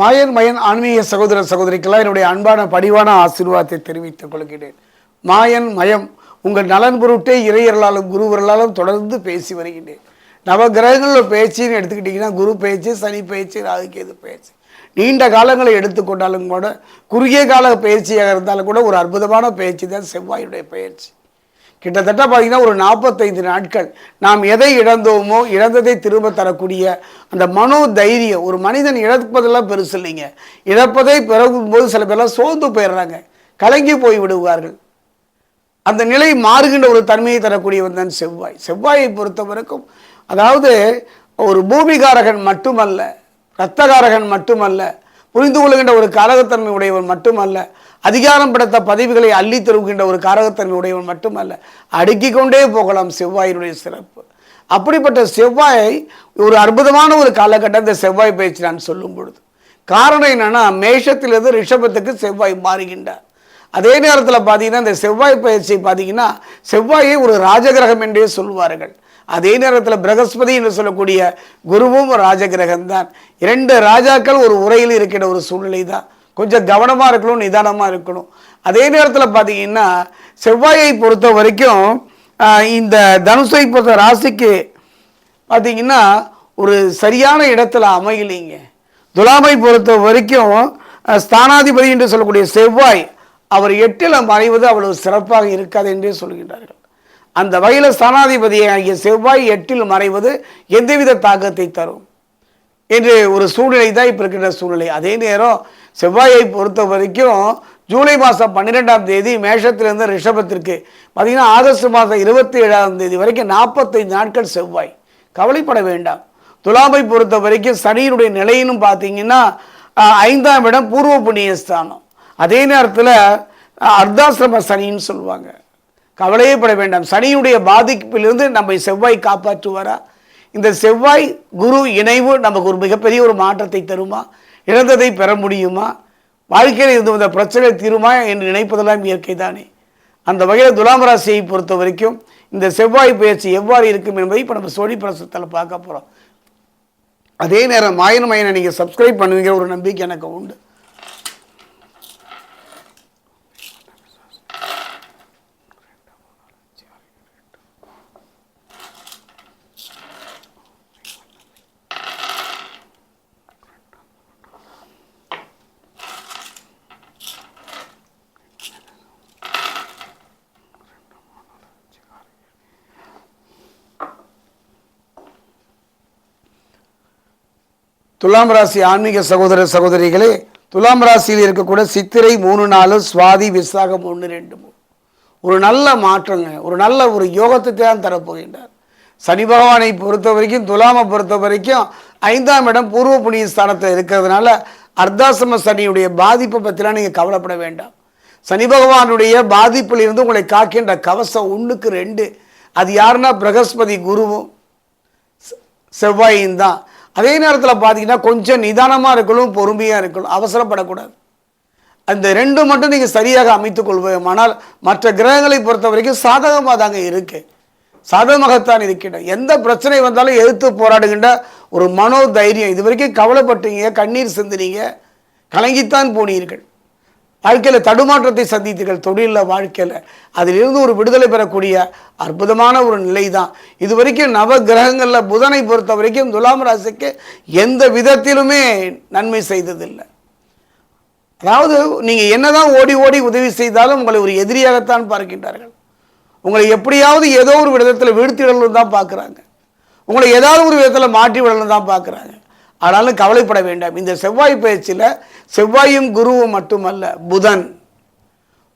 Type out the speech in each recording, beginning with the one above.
மாயன் மயன் ஆன்மீக சகோதர சகோதரிக்கெல்லாம் என்னுடைய அன்பான படிவான ஆசீர்வாதத்தை தெரிவித்துக் கொள்கிறேன். மாயன் மயம் உங்கள் நலன் பொருட்டே இறையர்களாலும் குருவர்களாலும் தொடர்ந்து பேசி வருகின்றேன். நவகிரகங்களில் பேச்சுன்னு எடுத்துக்கிட்டிங்கன்னா குரு பேச்சு சனி பேச்சு ராகுகேது பேச்சு. நீண்ட காலங்களை எடுத்துக்கொண்டாலும் கூட குறுகிய கால பயிற்சியாக இருந்தாலும் கூட ஒரு அற்புதமான பயிற்சி தான் செவ்வாயுடைய பயிற்சி கிட்டத்தட்ட பார்த்தீங்கன்னா ஒரு நாற்பத்தைந்து நாட்கள் நாம் எதை இழந்தோமோ இழந்ததை திரும்ப தரக்கூடிய அந்த மனோ தைரியம் ஒரு மனிதன் இழப்பதெல்லாம் பெருசு இல்லைங்க. இழப்பதை பிறகும்போது சில பேர்லாம் சோர்ந்து போயிடுறாங்க. கலங்கி போய் விடுவார்கள். அந்த நிலை மாறுகின்ற ஒரு தன்மையை தரக்கூடியவன் தான் செவ்வாய். செவ்வாயை பொறுத்த வரைக்கும் அதாவது ஒரு பூமிகாரகன் மட்டுமல்ல இரத்தகாரகன் மட்டுமல்ல புரிந்து கொள்கின்ற ஒரு காரகத்தன்மை உடையவன் மட்டுமல்ல அதிகாரம் படைத்த பதவிகளை அள்ளி தருகின்ற ஒரு காரகத்தன்மை உடையவன் மட்டுமல்ல அடுக்கிக் கொண்டே போகலாம் செவ்வாயினுடைய சிறப்பு. அப்படிப்பட்ட செவ்வாயை ஒரு அற்புதமான ஒரு காலகட்டம் இந்த செவ்வாய் பயிற்சி நான் சொல்லும் பொழுது. காரணம் என்னென்னா மேஷத்திலிருந்து ரிஷபத்துக்கு செவ்வாய் மாறுகின்றார். அதே நேரத்தில் பார்த்தீங்கன்னா இந்த செவ்வாய் பயிற்சி பார்த்தீங்கன்னா செவ்வாயை ஒரு ராஜகிரகம் என்றே சொல்வார்கள் அதே நேரத்தில் பிரகஸ்பதி என்று சொல்லக்கூடிய குருவும் ராஜகிரகம் தான் இரண்டு ராஜாக்கள் ஒரு உரையில் இருக்கிற ஒரு சூழ்நிலை தான் கொஞ்சம் கவனமாக இருக்கணும் நிதானமாக இருக்கணும். அதே நேரத்தில் பார்த்தீங்கன்னா செவ்வாயை பொறுத்த வரைக்கும் இந்த தனுசை பொறுத்த ராசிக்கு பார்த்தீங்கன்னா ஒரு சரியான இடத்துல அமையலைங்க. துலாமை பொறுத்த வரைக்கும் ஸ்தானாதிபதி என்று சொல்லக்கூடிய செவ்வாய் அவர் எட்டில் மறைவது அவ்வளவு சிறப்பாக இருக்காது என்றே சொல்கின்றார்கள். அந்த வகையில் ஸ்தானாதிபதியாகிய செவ்வாய் எட்டில் மறைவது எந்தவித தாக்கத்தை தரும்? என்று ஒரு சூழ்நிலை தான் இப்போ இருக்கின்ற சூழ்நிலை. அதே நேரம் செவ்வாயை பொறுத்த வரைக்கும் ஜூலை மாதம் பன்னிரெண்டாம் தேதி மேஷத்திலிருந்து ரிஷபத்திற்கு. பார்த்தீங்கன்னா ஆகஸ்ட் மாதம் இருபத்தி ஏழாம் தேதி வரைக்கும் நாற்பத்தைந்து நாட்கள் செவ்வாய். கவலைப்பட வேண்டாம். துலாமை பொறுத்த வரைக்கும் சனியினுடைய நிலையினும் பார்த்தீங்கன்னா ஐந்தாம் இடம் பூர்வ புண்ணிய ஸ்தானம் அதே நேரத்தில் அர்த்தாசிரம சனின்னு சொல்லுவாங்க. கவலையே பட வேண்டாம் சனியுடைய பாதிப்பிலிருந்து நம்மை செவ்வாய் காப்பாற்றுவாரா? இந்த செவ்வாய் குரு இணைவு நமக்கு ஒரு மிகப்பெரிய ஒரு மாற்றத்தை தருமா? இழந்ததை பெற முடியுமா? வாழ்க்கையில் இருந்து வந்த பிரச்சனை தீருமா என்று நினைப்பதெல்லாம் இயற்கை தானே அந்த வகையில் துலாம் ராசியை பொறுத்த வரைக்கும் இந்த செவ்வாய் பயிற்சி எவ்வாறு இருக்கும் என்பதை இப்போ நம்ம சோழி பிரசத்தில் பார்க்க போகிறோம் அதே நேரம் மாயன மயனை நீங்கள் சப்ஸ்கிரைப் பண்ணுவீங்கிற ஒரு நம்பிக்கை எனக்கு உண்டு. துலாம் ராசி ஆன்மீக சகோதர சகோதரிகளே துலாம் ராசியில் இருக்கக்கூட சித்திரை மூணு நாலு சுவாதி விசாகம் ஒன்று ரெண்டு மூணு. ஒரு நல்ல மாற்றங்க ஒரு நல்ல ஒரு யோகத்தை தான் தரப்போகின்றார். சனி பகவானை பொறுத்த வரைக்கும் துலாமை பொறுத்த வரைக்கும் ஐந்தாம் இடம் பூர்வ புண்ணிய ஸ்தானத்தில் இருக்கிறதுனால அர்த்தாசிரம சனியுடைய பாதிப்பை பற்றிலாம் நீங்கள் கவலைப்பட வேண்டாம். சனி பகவானுடைய பாதிப்பில் இருந்து உங்களை காக்கின்ற கவசம் ஒன்றுக்கு ரெண்டு. அது யாருன்னா பிரகஸ்பதி குருவும் செவ்வாயும் தான். அதே நேரத்தில் பார்த்தீங்கன்னா கொஞ்சம் நிதானமாக இருக்கணும் பொறுமையாக இருக்கணும் அவசரப்படக்கூடாது. அந்த ரெண்டு மட்டும் நீங்கள் சரியாக அமைத்துக் கொள்வோமானால் மற்ற கிரகங்களை பொறுத்த வரைக்கும் சாதகமாக தாங்க இருக்கு. சாதகமாகத்தான் இருக்கின்ற. எந்த பிரச்சனை வந்தாலும் எதிர்த்து போராடுகின்ற ஒரு மனோ தைரியம் இது வரைக்கும் கவலைப்பட்டீங்க கண்ணீர் சிந்தினீங்க கலங்கித்தான் போனீர்கள். வாழ்க்கையில் தடுமாற்றத்தை சந்தித்தீர்கள் தொழிலில் வாழ்க்கையில். அதிலிருந்து ஒரு விடுதலை பெறக்கூடிய அற்புதமான ஒரு நிலை தான் இது வரைக்கும் நவ கிரகங்களில் புதனை பொறுத்த வரைக்கும் துலாம் ராசிக்கு எந்த விதத்திலுமே நன்மை செய்ததில்லை. அதாவது நீங்கள் என்னதான் ஓடி ஓடி உதவி செய்தாலும் உங்களை ஒரு எதிரியாகத்தான் பார்க்கின்றார்கள். உங்களை எப்படியாவது ஏதோ ஒரு விதத்தில் வீழ்த்திடணும் தான் பார்க்குறாங்க. உங்களை ஏதாவது ஒரு விதத்தில் மாற்றி விடலும் தான் பார்க்குறாங்க. ஆனாலும் கவலைப்பட வேண்டாம். இந்த செவ்வாய் பயிற்சியில் செவ்வாயும் குருவும் மட்டுமல்ல புதன்.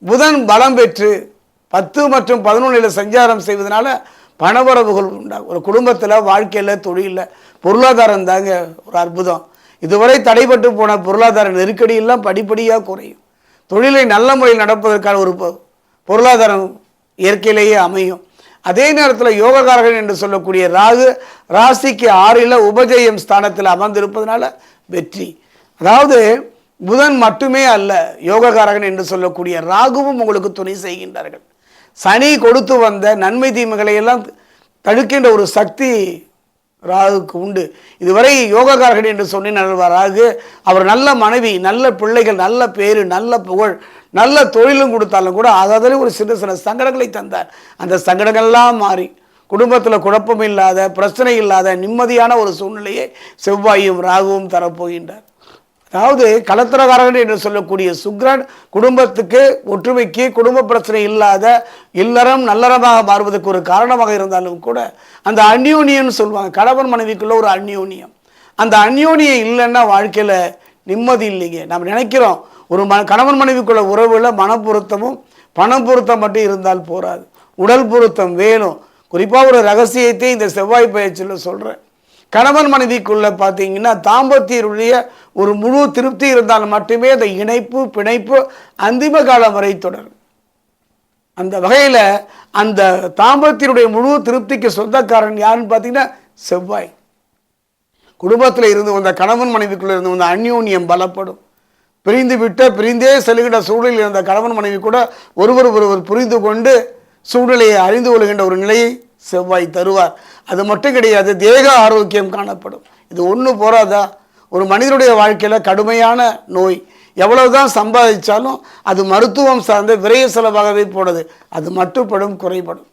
புதன் பலம் பெற்று பத்து மற்றும் பதினொன்றில் சஞ்சாரம் செய்வதனால பணவரவுகள் உண்டாகும். ஒரு குடும்பத்தில் வாழ்க்கையில் தொழிலில் பொருளாதாரம் தாங்க ஒரு அற்புதம். இதுவரை தடைபட்டு போன பொருளாதார நெருக்கடியெல்லாம் படிப்படியாக குறையும். தொழிலை நல்ல முறையில் நடப்பதற்கான ஒரு பொ- பொருளாதாரம் இயற்கையிலேயே அமையும். அதே நேரத்தில் யோககாரகன் என்று சொல்லக்கூடிய ராகு ராசிக்கு ஆறில் உபஜயம் ஸ்தானத்தில் அமர்ந்திருப்பதனால வெற்றி. அதாவது புதன் மட்டுமே அல்ல யோககாரகன் என்று சொல்லக்கூடிய ராகுவும் உங்களுக்கு துணை செய்கின்றார்கள். சனி கொடுத்து வந்த நன்மை தீமைகளை எல்லாம் தடுக்கின்ற ஒரு சக்தி ராகுக்கு உண்டு. இதுவரை யோகக்காரர்கள் என்று சொன்னேன் ராகு அவர் நல்ல மனைவி நல்ல பிள்ளைகள் நல்ல பேர் நல்ல புகழ் நல்ல தொழிலும் கொடுத்தாலும் கூட அதாவது ஒரு சின்ன சின்ன சங்கடங்களை தந்தார். அந்த சங்கடங்கள்லாம் மாறி குடும்பத்தில் குழப்பம் இல்லாத பிரச்சனை இல்லாத நிம்மதியான ஒரு சூழ்நிலையை செவ்வாயும் ராகுவும் தரப்போகின்றார். அதாவது கலத்திரகாரகன் என்று சொல்லக்கூடிய சுக்ரன் குடும்பத்துக்கு ஒற்றுமைக்கு குடும்ப பிரச்சனை இல்லாத இல்லறம் நல்லறமாக மாறுவதற்கு ஒரு காரணமாக இருந்தாலும் கூட அந்த அந்யோனியம்னு சொல்லுவாங்க. கணவன் மனைவிக்குள்ள ஒரு அந்யோனியம். அந்த அந்யோனியம் இல்லைன்னா வாழ்க்கையில் நிம்மதி இல்லைங்க. நம்ம நினைக்கிறோம் ஒரு ம கணவன் மனைவிக்குள்ள உறவில் மனப்பொருத்தமும் பணம் பொருத்தம் மட்டும் இருந்தால் போராது உடல் பொருத்தம் வேணும். குறிப்பாக ஒரு ரகசியத்தை இந்த செவ்வாய் பயிற்சியில் சொல்கிறேன் கணவன் மனைவிக்குள்ள பார்த்தீங்கன்னா தாம்பத்தியருடைய ஒரு முழு திருப்தி இருந்தால் மட்டுமே அந்த இணைப்பு பிணைப்பு அந்திம காலம் வரை தொடரும். அந்த வகையில் அந்த தாம்பத்தியருடைய முழு திருப்திக்கு சொந்தக்காரன் யாருன்னு பார்த்தீங்கன்னா செவ்வாய். குடும்பத்தில் இருந்து வந்த கணவன் மனைவிக்குள்ள இருந்து வந்த அந்யோன்யம் பலப்படும். பிரிந்து விட்ட பிரிந்தே செல்கின்ற சூழலில் இருந்த கணவன் மனைவி கூட ஒருவர் ஒருவர் புரிந்து கொண்டு சூழ்நிலையை அறிந்து கொள்கின்ற ஒரு நிலையை செவ்வாய் தருவார். அது மட்டும் கிடையாது தேக ஆரோக்கியம் காணப்படும். இது ஒன்று போராதா ஒரு மனிதனுடைய வாழ்க்கையில் கடுமையான நோய். எவ்வளவுதான் சம்பாதிச்சாலும் அது மருத்துவம் சார்ந்த விரைய செலவாகவே போனது. அது மட்டுப்படும் குறைபடும்.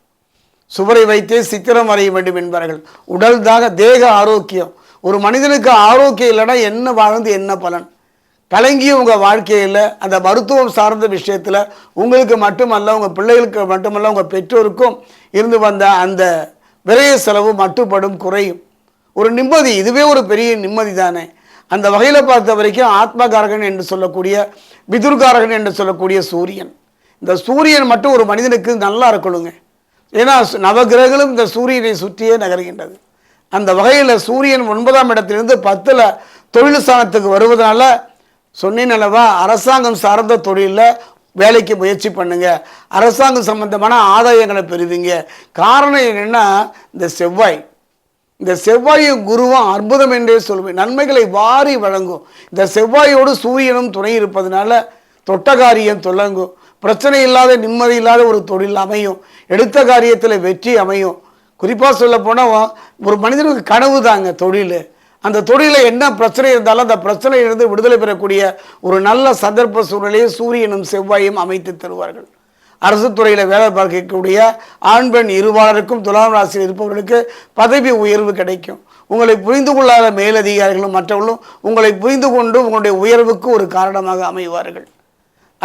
சுவரை வைத்தே சித்திரம் வரைய வேண்டும் என்பார்கள். உடல் தாக தேக ஆரோக்கியம். ஒரு மனிதனுக்கு ஆரோக்கியம் இல்லைன்னா என்ன வாழ்ந்து என்ன பலன்? கலங்கிய உங்கள் வாழ்க்கையில் அந்த மருத்துவம் சார்ந்த விஷயத்தில் உங்களுக்கு மட்டுமல்ல உங்கள் பிள்ளைகளுக்கு மட்டுமல்ல உங்கள் பெற்றோருக்கும் இருந்து வந்த அந்த விரைய செலவு மட்டுப்படும் குறையும். ஒரு நிம்மதி இதுவே ஒரு பெரிய நிம்மதி தானே. அந்த வகையில் பார்த்த வரைக்கும் ஆத்மகாரகன் என்று சொல்லக்கூடிய பிதுர்காரகன் என்று சொல்லக்கூடிய சூரியன். இந்த சூரியன் மட்டும் ஒரு மனிதனுக்கு நல்லா இருக்கணுங்க. ஏன்னா நவகிரகங்களும் இந்த சூரியனை சுற்றியே நகர்கின்றது. அந்த வகையில் சூரியன் ஒன்பதாம் இடத்திலிருந்து பத்தில் தொழில் ஸ்தானத்துக்கு வருவதனால சொன்னேன் அல்லவா அரசாங்கம் சார்ந்த தொழிலில் வேலைக்கு முயற்சி பண்ணுங்கள் அரசாங்கம் சம்பந்தமான ஆதாயங்களை பெறுவீங்க. காரணம் என்னென்னா இந்த செவ்வாய். இந்த செவ்வாயும் குருவும் அற்புதம் என்றே சொல்வேன் நன்மைகளை வாரி வழங்கும். இந்த செவ்வாயோடு சூரியனும் துணை இருப்பதனால தொட்ட காரியம் தொடங்கும். பிரச்சனை இல்லாத நிம்மதி இல்லாத ஒரு தொழில் அமையும். எடுத்த காரியத்தில் வெற்றி அமையும். குறிப்பாக சொல்ல போனால் ஒரு மனிதனுக்கு கனவு தாங்க தொழில். அந்த தொழிலில் என்ன பிரச்சனை இருந்தாலும் அந்த பிரச்சனையிலிருந்து விடுதலை பெறக்கூடிய ஒரு நல்ல சந்தர்ப்ப சூழ்நிலையை சூரியனும் செவ்வாயும் அமைத்து தருவார்கள். அரசு துறையில் வேலை பார்க்கக்கூடிய ஆண் பெண் இருவாளருக்கும் துலாம் ராசியில் இருப்பவர்களுக்கு பதவி உயர்வு கிடைக்கும். உங்களை புரிந்து கொள்ளாத மேலதிகாரிகளும் மற்றவர்களும் உங்களை புரிந்து கொண்டு உங்களுடைய உயர்வுக்கு ஒரு காரணமாக அமைவார்கள்.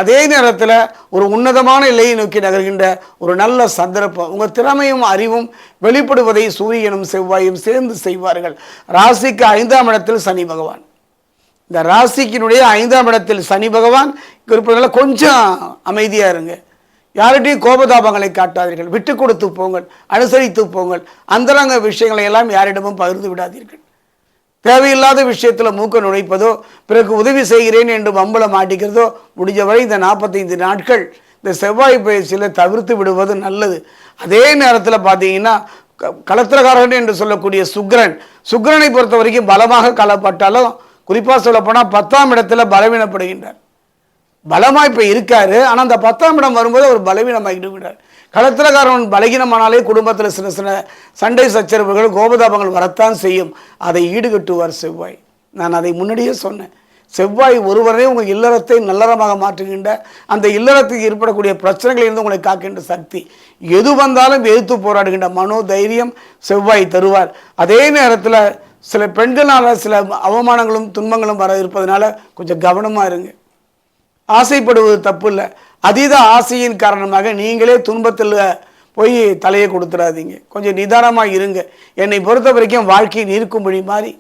அதே நேரத்தில் ஒரு உன்னதமான நிலையை நோக்கி நகர்கின்ற ஒரு நல்ல சந்தர்ப்பம். உங்கள் திறமையும் அறிவும் வெளிப்படுவதை சூரியனும் செவ்வாயும் சேர்ந்து செய்வார்கள். ராசிக்கு ஐந்தாம் இடத்தில் சனி பகவான். இந்த ராசிக்கினுடைய ஐந்தாம் இடத்தில் சனி பகவான் இருப்பதனால கொஞ்சம் அமைதியாக இருங்க. யார்கிட்டையும் கோபதாபங்களை காட்டாதீர்கள். விட்டு கொடுத்து போங்கள் அனுசரித்து போங்கள். அந்தரங்க விஷயங்களை எல்லாம் யாரிடமும் பகிர்ந்து விடாதீர்கள். தேவையில்லாத விஷயத்தில் மூக்க நுழைப்பதோ பிறகு உதவி செய்கிறேன் என்று மம்பளம் மாட்டிக்கிறதோ முடிஞ்சவரை இந்த நாற்பத்தைந்து நாட்கள் இந்த செவ்வாய் பயிற்சியில் தவிர்த்து விடுவது நல்லது. அதே நேரத்தில் பார்த்தீங்கன்னா க- என்று சொல்லக்கூடிய சுக்கிரன் சுக்கிரனை பொறுத்த வரைக்கும் பலமாக காலப்பட்டாலும் குறிப்பாக சொல்லப்போனால் பத்தாம் இடத்துல பலவீனப்படுகின்றார். பலமாக இப்போ இருக்காரு ஆனால் அந்த பத்தாம் இடம் வரும்போது அவர் பலவீனமாகிட்டு விடுகிறார் களத்திரக்காரன் பலகீனமானாலே குடும்பத்தில் சின்ன சின்ன சண்டை சச்சரவுகள் கோபதாபங்கள் வரத்தான் செய்யும். அதை ஈடுகட்டுவார் செவ்வாய். நான் அதை முன்னாடியே சொன்னேன். செவ்வாய் ஒருவரே உங்கள் இல்லறத்தை நல்லறமாக மாற்றுகின்ற அந்த இல்லறத்துக்கு ஏற்படக்கூடிய பிரச்சனைகளில் இருந்து உங்களை காக்கின்ற சக்தி. எது வந்தாலும் எதிர்த்து போராடுகின்ற மனோ தைரியம் செவ்வாய் தருவார். அதே நேரத்தில் சில பெண்களால் சில அவமானங்களும் துன்பங்களும் வர இருப்பதனால கொஞ்சம் கவனமாக இருங்க. ஆசைப்படுவது தப்பு இல்லை. அதீத ஆசையின் காரணமாக நீங்களே துன்பத்தில் போய் தலையை கொடுத்துடாதீங்க கொஞ்சம் நிதானமாக இருங்க. என்னை பொறுத்த வரைக்கும் வாழ்க்கை நீர்க்கும்படி மாதிரி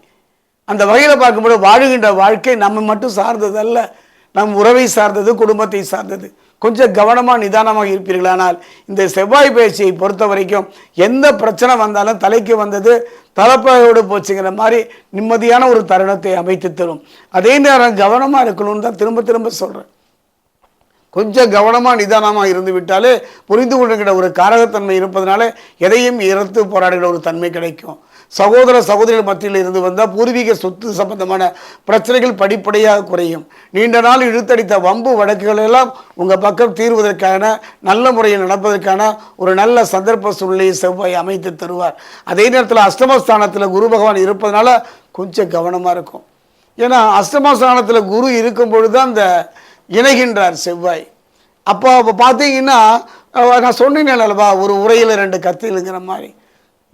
அந்த வகையில் பார்க்கும்போது வாழுகின்ற வாழ்க்கை நம்ம மட்டும் சார்ந்தது அல்ல நம் உறவை சார்ந்தது குடும்பத்தை சார்ந்தது. கொஞ்சம் கவனமாக நிதானமாக இருப்பீர்களானால் இந்த செவ்வாய் பயிற்சியை பொறுத்த வரைக்கும் எந்த பிரச்சனை வந்தாலும் தலைக்கு வந்தது தலைப்பையோடு போச்சுங்கிற மாதிரி நிம்மதியான ஒரு தருணத்தை அமைத்து தரும். அதே நேரம் கவனமாக இருக்கணும்னு தான் திரும்ப திரும்ப சொல்கிறேன் கொஞ்சம் கவனமாக நிதானமாக இருந்து விட்டாலே புரிந்து கொள்கிற ஒரு காரகத்தன்மை இருப்பதனால எதையும் இறந்து போராடுகிற ஒரு தன்மை கிடைக்கும். சகோதர சகோதரிகள் மத்தியில் இருந்து வந்தால் பூர்வீக சொத்து சம்பந்தமான பிரச்சனைகள் படிப்படியாக குறையும். நீண்ட நாள் இழுத்தடித்த வம்பு வழக்குகள் எல்லாம் உங்கள் பக்கம் தீர்வதற்கான நல்ல முறையில் நடப்பதற்கான ஒரு நல்ல சந்தர்ப்ப சூழ்நிலையை செவ்வாய் அமைத்து தருவார். அதே நேரத்தில் அஷ்டமஸ்தானத்தில் குரு பகவான் இருப்பதனால கொஞ்சம் கவனமாக இருக்கும். ஏன்னா அஷ்டமஸ்தானத்தில் குரு இருக்கும் பொழுது தான் அந்த இணைகின்றார் செவ்வாய். அப்போ அப்போ பார்த்தீங்கன்னா நான் சொன்னேன் அல்லவா ஒரு உரையில் ரெண்டு கத்திலுங்கிற மாதிரி.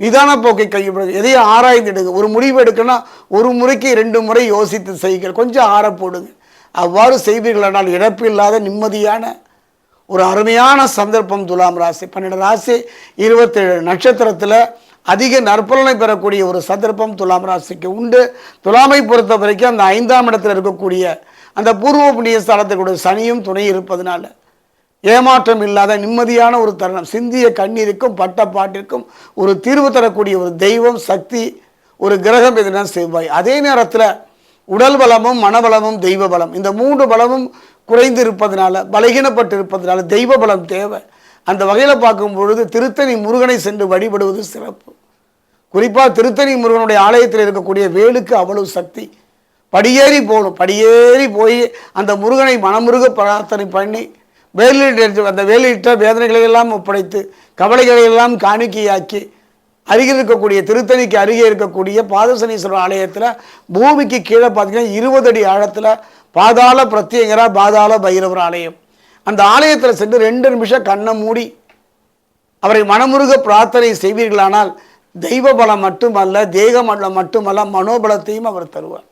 நிதான போக்கை கையப்படுது எதையும் ஆராய்ந்துடுங்க. ஒரு முடிவு எடுக்கணும்னா ஒரு முறைக்கு ரெண்டு முறை யோசித்து செய்கிற கொஞ்சம் ஆற போடுங்க அவ்வாறு செய்வீர்களானால் இழப்பு இல்லாத நிம்மதியான ஒரு அருமையான சந்தர்ப்பம் துலாம் ராசி. பன்னெண்டு ராசி இருபத்தேழு நட்சத்திரத்தில் அதிக நற்பலனை பெறக்கூடிய ஒரு சந்தர்ப்பம் துலாம் ராசிக்கு உண்டு. துலாமை பொறுத்த வரைக்கும் அந்த ஐந்தாம் இடத்தில் இருக்கக்கூடிய அந்த பூர்வ புண்ணிய ஸ்தலத்துக்குடைய சனியும் துணை இருப்பதனால ஏமாற்றம் இல்லாத நிம்மதியான ஒரு தருணம். சிந்திய கண்ணீருக்கும் பட்ட பாட்டிற்கும் ஒரு தீர்வு தரக்கூடிய ஒரு தெய்வம் சக்தி ஒரு கிரகம் எதுனா செவ்வாய். அதே நேரத்தில் உடல் பலமும் மனபலமும் தெய்வ பலம். இந்த மூன்று பலமும் குறைந்து இருப்பதனால பலகீனப்பட்டு இருப்பதனால தெய்வ பலம் தேவை. அந்த வகையில் பார்க்கும் பொழுது திருத்தணி முருகனை சென்று வழிபடுவது சிறப்பு. குறிப்பாக திருத்தணி முருகனுடைய ஆலயத்தில் இருக்கக்கூடிய வேலுக்கு அவ்வளவு சக்தி. படியேறி போகணும். படியேறி போய் அந்த முருகனை மனமுருக பிரார்த்தனை பண்ணி வேலிட்டு அந்த வேலியிட்ட வேதனைகளை எல்லாம் ஒப்படைத்து கவலைகளை எல்லாம் காணிக்கையாக்கி அருகில் இருக்கக்கூடிய திருத்தணிக்கு அருகே இருக்கக்கூடிய பாதசனீஸ்வரர் ஆலயத்தில் பூமிக்கு கீழே பார்த்தீங்கன்னா இருபது அடி ஆழத்தில் பாதாள பிரத்யங்கரா பாதாள பைரவர் ஆலயம். அந்த ஆலயத்தில் சென்று ரெண்டு நிமிஷம் கண்ணை மூடி அவரை மனமுருக பிரார்த்தனை செய்வீர்களானால் தெய்வ பலம் மட்டுமல்ல தேக பலம் மட்டுமல்ல மனோபலத்தையும் அவர் தருவார்.